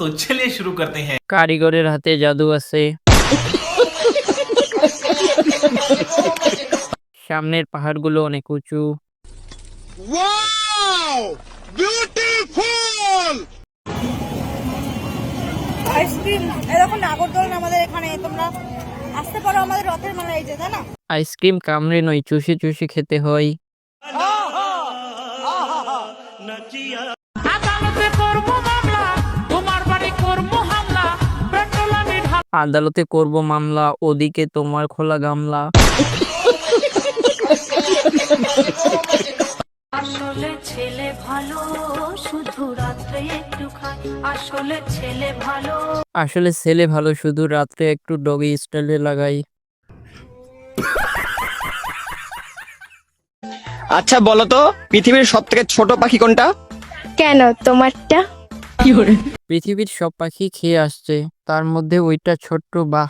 तो चलिए शुरू करते हैं কারিগরের হাতে জাদু আছে সামনের পাহাড়গুলো অনেক উঁচু আইসক্রিম এরকম নাগরদোলন আমাদের এখানে তোমরা আসতে পারো আমাদের রথের মেলা এই যে তাই না আইসক্রিম কামড়ে নয় চুষি চুষি খেতে হয় আদালতে করব মামলা ওদিকে তোমার খোলা গামলা। আসলে ছেলে ভালো শুধু রাত্রে একটু খায় আসলে ছেলে ভালো। আসলে ছেলে ভালো শুধু রাত্রে একটু ডগি স্টাইলে লাগাই। আচ্ছা বলো তো পৃথিবীর সব থেকে ছোট পাখি কোনটা? কেন তোমারটা? পৃথিবীর সব পাখি খেয়ে আসছে তার মধ্যে ওইটা ছোট্ট বাহ